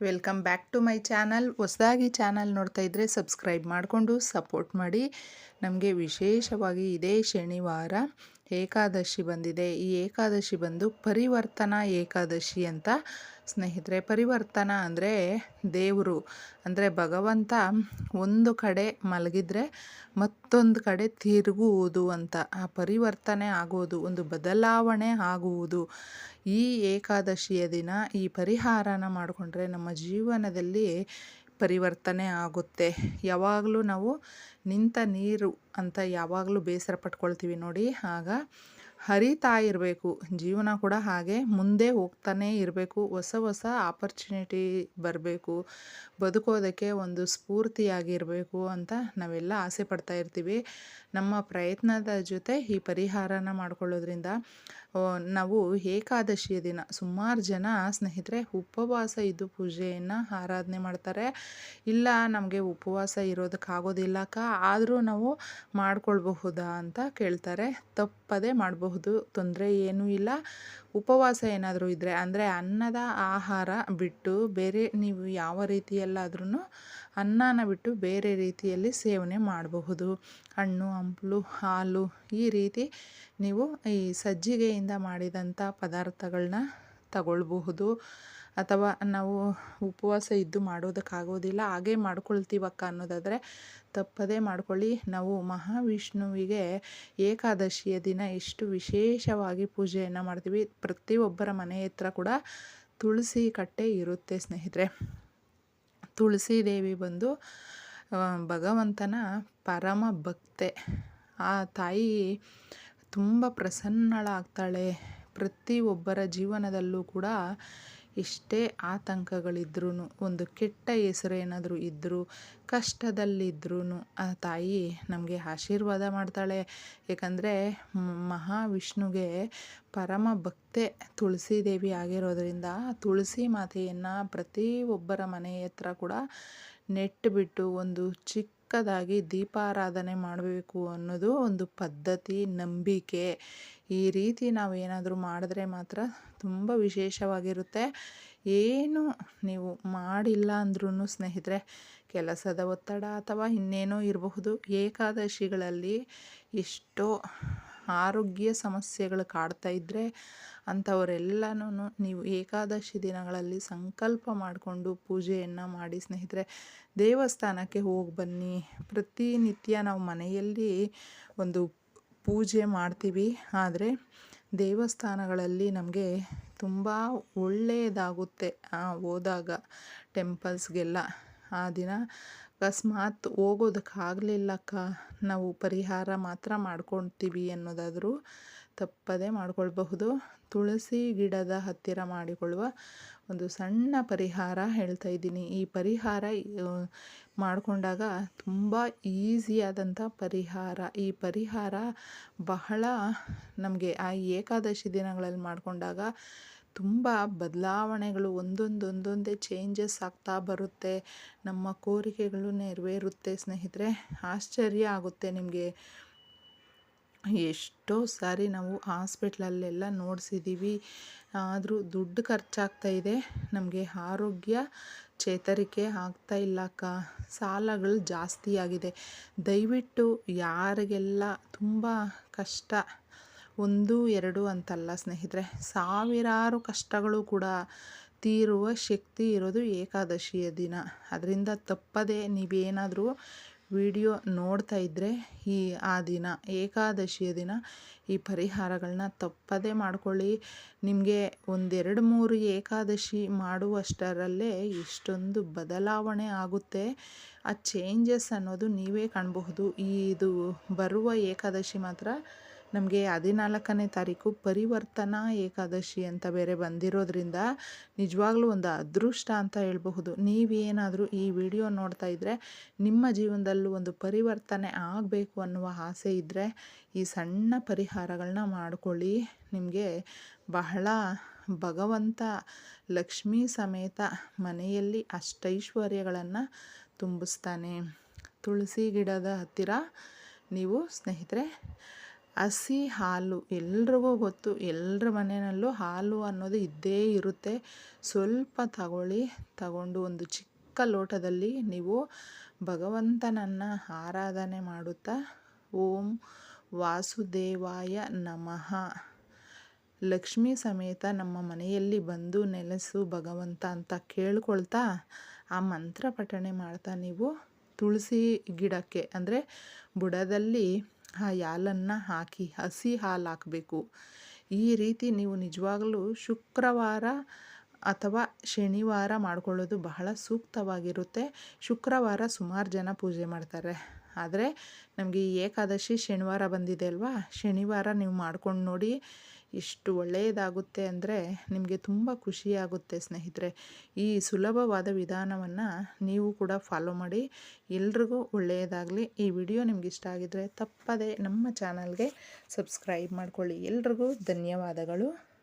Welcome back to my channel. ಹೊಸದಾಗಿ channel ನೋಡ್ತಾ ಇದ್ದರೆ ಸಬ್ಸ್ಕ್ರೈಬ್ ಮಾಡಿಕೊಂಡು ಸಪೋರ್ಟ್ ಮಾಡಿ. ನಮಗೆ ವಿಶೇಷವಾಗಿ ಇದೇ ಶನಿವಾರ. ಏಕಾದಶಿ ಬಂದಿದೆ. ಈ ಏಕಾದಶಿ ಬಂದು ಪರಿವರ್ತನಾ, ಏಕಾದಶಿ ಅಂತ ಸ್ನೇಹಿತರೆ, ಪರಿವರ್ತನ ಅಂದರೆ ದೇವರು. ಅಂದರೆ ಭಗವಂತ ಒಂದು ಕಡೆ ಮಲಗಿದ್ರೆ ಮತ್ತೊಂದು ಕಡೆ ತಿರುಗುವುದು ಅಂತ. ಆ ಪರಿವರ್ತನೆ ಆಗುವುದು ಒಂದು ಬದಲಾವಣೆ ಆಗುವುದು. ಈ ಏಕಾದಶಿಯ ದಿನ ಈ ಪರಿಹಾರನ ಮಾಡಿಕೊಂಡ್ರೆ ನಮ್ಮ ಜೀವನದಲ್ಲಿ ಪರಿವರ್ತನೆ ಆಗುತ್ತೆ. ಯಾವಾಗಲೂ ನಾವು ನಿಂತ ನೀರು ಅಂತ ಯಾವಾಗಲೂ ಬೇಸರ ಪಟ್ಕೊಳ್ತೀವಿ ನೋಡಿ. ಆಗ ಹರಿತಾ ಇರಬೇಕು. ಜೀವನ ಕೂಡ ಹಾಗೆ ಮುಂದೆ ಹೋಗ್ತಾನೇ ಇರಬೇಕು. ಹೊಸ ಹೊಸ ಆಪರ್ಚುನಿಟಿ ಬರಬೇಕು. ಬದುಕೋದಕ್ಕೆ ಒಂದು ಸ್ಫೂರ್ತಿಯಾಗಿರಬೇಕು ಅಂತ ನಾವೆಲ್ಲ ಆಸೆ ಪಡ್ತಾ ಇರ್ತೀವಿ. ನಮ್ಮ ಪ್ರಯತ್ನದ ಜೊತೆ ಈ ಪರಿಹಾರನ ಮಾಡ್ಕೊಳ್ಳೋದ್ರಿಂದ ನಾವು ಏಕಾದಶಿಯ ದಿನ. ಸುಮಾರು ಜನ ಸ್ನೇಹಿತರೆ, ಉಪವಾಸ ಇದ್ದು ಪೂಜೆಯನ್ನು ಆರಾಧನೆ ಮಾಡ್ತಾರೆ. ಇಲ್ಲ, ನಮಗೆ ಉಪವಾಸ ಇರೋದಕ್ಕಾಗೋದಿಲ್ಲಕ್ಕ ಆದರೂ ನಾವು ಮಾಡ್ಕೊಳ್ಬಹುದಾ ಅಂತ ಕೇಳ್ತಾರೆ. ತಪ್ಪದೇ ಮಾಡಬಹುದು. ತೊಂದರೆ ಏನೂ ಇಲ್ಲ. ಉಪವಾಸ ಏನಾದರೂ ಇದ್ದರೆ ಅಂದರೆ ಅನ್ನದ ಆಹಾರ ಬಿಟ್ಟು ಬೇರೆ ನೀವು ಯಾವ ರೀತಿಯಲ್ಲಾದ್ರೂ ಅನ್ನನ ಬಿಟ್ಟು ಬೇರೆ ರೀತಿಯಲ್ಲಿ ಸೇವನೆ ಮಾಡಬಹುದು. ಹಣ್ಣು, ಹಂಪಲು, ಹಾಲು, ಈ ರೀತಿ ನೀವು ಈ ಸಜ್ಜಿಗೆಯಿಂದ ಮಾಡಿದಂಥ ಪದಾರ್ಥಗಳನ್ನ ತಗೊಳ್ಬಹುದು. ಅಥವಾ ನಾವು ಉಪವಾಸ ಇದ್ದು ಮಾಡೋದಕ್ಕಾಗೋದಿಲ್ಲ, ಹಾಗೆ ಮಾಡ್ಕೊಳ್ತೀವಕ್ಕ ಅನ್ನೋದಾದರೆ ತಪ್ಪದೇ ಮಾಡ್ಕೊಳ್ಳಿ. ನಾವು ಮಹಾವಿಷ್ಣುವಿಗೆ ಏಕಾದಶಿಯ ದಿನ ಎಷ್ಟು ವಿಶೇಷವಾಗಿ ಪೂಜೆಯನ್ನು ಮಾಡ್ತೀವಿ. ಪ್ರತಿಯೊಬ್ಬರ ಮನೆ ಹತ್ರ ಕೂಡ ತುಳಸಿ ಕಟ್ಟೆ ಇರುತ್ತೆ ಸ್ನೇಹಿತರೆ. ತುಳಸಿ ದೇವಿ ಬಂದು ಭಗವಂತನ ಪರಮ ಭಕ್ತೆ. ಆ ತಾಯಿ ತುಂಬ ಪ್ರಸನ್ನಳಾಗ್ತಾಳೆ. ಪ್ರತಿಯೊಬ್ಬರ ಜೀವನದಲ್ಲೂ ಕೂಡ ಎಷ್ಟೇ ಆತಂಕಗಳಿದ್ರೂ ಒಂದು ಕೆಟ್ಟ ಹೆಸರು ಏನಾದರೂ ಇದ್ದರೂ ಕಷ್ಟದಲ್ಲಿದ್ರೂ ಆ ತಾಯಿ ನಮಗೆ ಆಶೀರ್ವಾದ ಮಾಡ್ತಾಳೆ. ಏಕೆಂದರೆ ಮಹಾವಿಷ್ಣುಗೆ ಪರಮ ಭಕ್ತೆ ತುಳಸಿ ದೇವಿ ಆಗಿರೋದ್ರಿಂದ ತುಳಸಿ ಮಾತೆಯನ್ನು ಪ್ರತಿಯೊಬ್ಬರ ಮನೆ ಹತ್ರ ಕೂಡ ನೆಟ್ಟುಬಿಟ್ಟು ಒಂದು ಚಿಕ್ಕದಾಗಿ ದೀಪಾರಾಧನೆ ಮಾಡಬೇಕು ಅನ್ನೋದು ಒಂದು ಪದ್ಧತಿ, ನಂಬಿಕೆ. ಈ ರೀತಿ ನಾವು ಏನಾದರೂ ಮಾಡಿದ್ರೆ ಮಾತ್ರ ತುಂಬ ವಿಶೇಷವಾಗಿರುತ್ತೆ. ಏನು ನೀವು ಮಾಡಿಲ್ಲ ಅಂದ್ರೂ ಸ್ನೇಹಿತರೆ, ಕೆಲಸದ ಒತ್ತಡ ಅಥವಾ ಇನ್ನೇನೋ ಇರಬಹುದು. ಏಕಾದಶಿಗಳಲ್ಲಿ ಎಷ್ಟೋ ಆರೋಗ್ಯ ಸಮಸ್ಯೆಗಳು ಕಾಡ್ತಾ ಇದ್ದರೆ ಅಂಥವರೆಲ್ಲನೂ ನೀವು ಏಕಾದಶಿ ದಿನಗಳಲ್ಲಿ ಸಂಕಲ್ಪ ಮಾಡಿಕೊಂಡು ಪೂಜೆಯನ್ನು ಮಾಡಿ ಸ್ನೇಹಿತರೆ, ದೇವಸ್ಥಾನಕ್ಕೆ ಹೋಗಿ ಬನ್ನಿ. ಪ್ರತಿನಿತ್ಯ ನಾವು ಮನೆಯಲ್ಲಿ ಒಂದು ಪೂಜೆ ಮಾಡ್ತೀವಿ. ಆದರೆ ದೇವಸ್ಥಾನಗಳಲ್ಲಿ ನಮಗೆ ತುಂಬ ಒಳ್ಳೆಯದಾಗುತ್ತೆ ಹೋದಾಗ ಟೆಂಪಲ್ಸ್ಗೆಲ್ಲ ಆ ದಿನ ಅಕಸ್ಮಾತ್ ಹೋಗೋದಕ್ಕಾಗಲಿಲ್ಲಕ್ಕ ನಾವು ಪರಿಹಾರ ಮಾತ್ರ ಮಾಡ್ಕೊತೀವಿ ಅನ್ನೋದಾದರೂ ತಪ್ಪದೇ ಮಾಡಿಕೊಳ್ಬಹುದು. ತುಳಸಿ ಗಿಡದ ಹತ್ತಿರ ಮಾಡಿಕೊಳ್ಳುವ ಒಂದು ಸಣ್ಣ ಪರಿಹಾರ ಹೇಳ್ತಾ ಇದ್ದೀನಿ. ಈ ಪರಿಹಾರ ಮಾಡಿಕೊಂಡಾಗ ತುಂಬ ಈಸಿಯಾದಂಥ ಪರಿಹಾರ. ಈ ಪರಿಹಾರ ಬಹಳ ನಮಗೆ ಆ ಏಕಾದಶಿ ದಿನಗಳಲ್ಲಿ ಮಾಡಿಕೊಂಡಾಗ ತುಂಬ ಬದಲಾವಣೆಗಳು ಒಂದೊಂದೊಂದೊಂದೇ ಚೇಂಜಸ್ ಆಗ್ತಾ ಬರುತ್ತೆ. ನಮ್ಮ ಕೋರಿಕೆಗಳು ನೆರವೇರುತ್ತೆ ಸ್ನೇಹಿತರೆ. ಆಶ್ಚರ್ಯ ಆಗುತ್ತೆ ನಿಮಗೆ. ಎಷ್ಟೋ ಸಾರಿ ನಾವು ಹಾಸ್ಪಿಟ್ಲಲ್ಲೆಲ್ಲ ನೋಡಿಸಿದ್ದೀವಿ ಆದರೂ ದುಡ್ಡು ಖರ್ಚಾಗ್ತಾ ಇದೆ. ನಮಗೆ ಆರೋಗ್ಯ ಚೇತರಿಕೆ ಆಗ್ತಾ ಇಲ್ಲಕ್ಕ ಸಾಲಗಳು ಜಾಸ್ತಿ ಆಗಿದೆ. ದಯವಿಟ್ಟು ಯಾರಿಗೆಲ್ಲ ತುಂಬ ಕಷ್ಟ ಒಂದು, ಎರಡು ಅಂತಲ್ಲ ಸ್ನೇಹಿತರೆ. ಸಾವಿರಾರು ಕಷ್ಟಗಳು ಕೂಡ ತೀರುವ ಶಕ್ತಿ ಇರೋದು ಏಕಾದಶಿಯ ದಿನ. ಅದರಿಂದ ತಪ್ಪದೆ ನೀವೇನಾದರೂ ವಿಡಿಯೋ ನೋಡ್ತಾ ಇದ್ದರೆ ಈ, ಆ ದಿನ, ಏಕಾದಶಿಯ ದಿನ, ಈ ಪರಿಹಾರಗಳನ್ನ ತಪ್ಪದೇ ಮಾಡ್ಕೊಳ್ಳಿ. ನಿಮಗೆ ಒಂದೆರಡು ಮೂರು ಏಕಾದಶಿ ಮಾಡುವಷ್ಟರಲ್ಲೇ ಇಷ್ಟೊಂದು ಬದಲಾವಣೆ ಆಗುತ್ತೆ. ಆ ಚೇಂಜಸ್ ಅನ್ನೋದು ನೀವೇ ಕಾಣಬಹುದು. ಇದು ಬರುವ ಏಕಾದಶಿ ಮಾತ್ರ ನಮಗೆ ಹದಿನಾಲ್ಕನೇ ತಾರೀಕು ಪರಿವರ್ತನಾ ಏಕಾದಶಿ ಅಂತ ಬೇರೆ ಬಂದಿರೋದ್ರಿಂದ ನಿಜವಾಗ್ಲೂ ಒಂದು ಅದೃಷ್ಟ ಅಂತ ಹೇಳಬಹುದು. ನೀವೇನಾದರೂ ಈ ವಿಡಿಯೋ ನೋಡ್ತಾ ಇದ್ದರೆ ನಿಮ್ಮ ಜೀವನದಲ್ಲೂ ಒಂದು ಪರಿವರ್ತನೆ ಆಗಬೇಕು ಅನ್ನುವ ಆಸೆ ಇದ್ದರೆ ಈ ಸಣ್ಣ ಪರಿಹಾರಗಳನ್ನ ಮಾಡಿಕೊಳ್ಳಿ. ನಿಮಗೆ ಬಹಳ ಭಗವಂತ ಲಕ್ಷ್ಮೀ ಸಮೇತ ಮನೆಯಲ್ಲಿ ಅಷ್ಟೈಶ್ವರ್ಯಗಳನ್ನು ತುಂಬಿಸ್ತಾನೆ. ತುಳಸಿ ಗಿಡದ ಹತ್ತಿರ ನೀವು ಸ್ನೇಹಿತರೆ ಹಸಿ ಹಾಲು, ಎಲ್ರಿಗೂ ಗೊತ್ತು. ಎಲ್ಲರ ಮನೆಯಲ್ಲೂ ಹಾಲು ಅನ್ನೋದು ಇದ್ದೇ ಇರುತ್ತೆ. ಸ್ವಲ್ಪ ತಗೊಳ್ಳಿ, ತಗೊಂಡು ಒಂದು ಚಿಕ್ಕ ಲೋಟದಲ್ಲಿ ನೀವು ಭಗವಂತನನ್ನು ಆರಾಧನೆ ಮಾಡುತ್ತಾ, ಓಂ ವಾಸುದೇವಾಯ ನಮಃ. ಲಕ್ಷ್ಮಿ ಸಮೇತ ನಮ್ಮ ಮನೆಯಲ್ಲಿ ಬಂದು ನೆಲೆಸು ಭಗವಂತ ಅಂತ ಕೇಳ್ಕೊಳ್ತಾ, ಆ ಮಂತ್ರ ಪಠಣೆ ಮಾಡ್ತಾ ನೀವು ತುಳಸಿ ಗಿಡಕ್ಕೆ, ಅಂದರೆ ಬುಡದಲ್ಲಿ ಆ ಹಾಲನ್ನು ಹಾಕಿ, ಹಸಿ ಹಾಲು ಹಾಕಬೇಕು. ಈ ರೀತಿ ನೀವು ನಿಜವಾಗಲೂ ಶುಕ್ರವಾರ ಅಥವಾ ಶನಿವಾರ ಮಾಡ್ಕೊಳ್ಳೋದು ಬಹಳ ಸೂಕ್ತವಾಗಿರುತ್ತೆ. ಶುಕ್ರವಾರ ಸುಮಾರು ಜನ ಪೂಜೆ ಮಾಡ್ತಾರೆ. ಆದರೆ, ನಮಗೆ ಏಕಾದಶಿ ಶನಿವಾರ ಬಂದಿದೆ ಅಲ್ವಾ? ಶನಿವಾರ ನೀವು ಮಾಡ್ಕೊಂಡು ನೋಡಿ ಎಷ್ಟು ಒಳ್ಳೆಯದಾಗುತ್ತೆ ಅಂದರೆ ನಿಮಗೆ ತುಂಬ ಖುಷಿಯಾಗುತ್ತೆ ಸ್ನೇಹಿತರೆ. ಈ ಸುಲಭವಾದ ವಿಧಾನವನ್ನು ನೀವು ಕೂಡ ಫಾಲೋ ಮಾಡಿ. ಎಲ್ರಿಗೂ ಒಳ್ಳೆಯದಾಗಲಿ. ಈ ವಿಡಿಯೋ ನಿಮ್ಗೆ ಇಷ್ಟ ಆಗಿದರೆ ತಪ್ಪದೇ ನಮ್ಮ ಚಾನಲ್ಗೆ ಸಬ್ಸ್ಕ್ರೈಬ್ ಮಾಡಿಕೊಳ್ಳಿ. ಎಲ್ರಿಗೂ ಧನ್ಯವಾದಗಳು.